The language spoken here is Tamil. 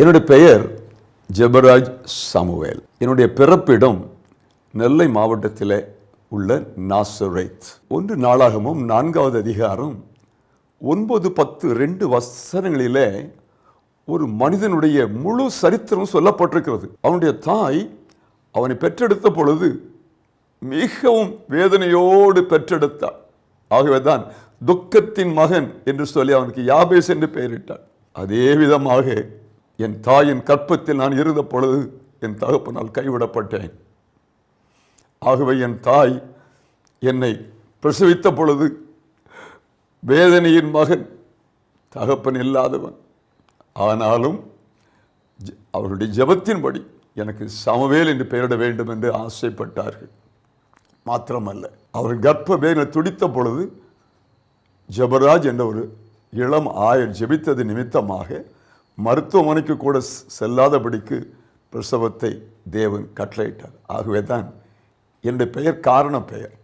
என்னுடைய பெயர் ஜெபராஜ் சாமுவேல். என்னுடைய பிறப்பிடம் நெல்லை மாவட்டத்தில் உள்ள நாசரேத். ஒன்று நாளாகமும் நான்காவது அதிகாரம் ஒன்பது பத்து ரெண்டு வசனங்களிலே ஒரு மனிதனுடைய முழு சரித்திரம் சொல்லப்பட்டிருக்கிறது. அவனுடைய தாய் அவனை பெற்றெடுத்த பொழுது மிகவும் வேதனையோடு பெற்றெடுத்தாள். ஆகவே தான் துக்கத்தின் மகன் என்று சொல்லி அவனுக்கு யாபேஸ் என்று பெயரிட்டார் அதே விதமாக என் தாயின் கற்பத்தில் நான் இருந்த பொழுது என் தகப்பனால் கைவிடப்பட்டேன். ஆகவே என் தாய் என்னை பிரசவித்த பொழுது வேதனையின் மகன் தகப்பன் இல்லாதவன். ஆனாலும் ஜ- அவர்களுடைய ஜெபத்தின்படி எனக்கு சமவேல் என்று பெயரிட வேண்டும் என்று ஆசைப்பட்டார்கள். மாத்திரமல்ல அவர் கர்ப்ப வேதனை துடித்த பொழுது ஜபராஜ் என்ற ஒரு இளம் ஆயர் ஜெபித்தது நிமித்தமாக மருத்துவமனைக்கு கூட செல்லாதபடிக்கு பிரசவத்தை தேவன் கட்டளையிட்டார். ஆகவே தான் என்னுடைய பெயர் காரண பெயர்.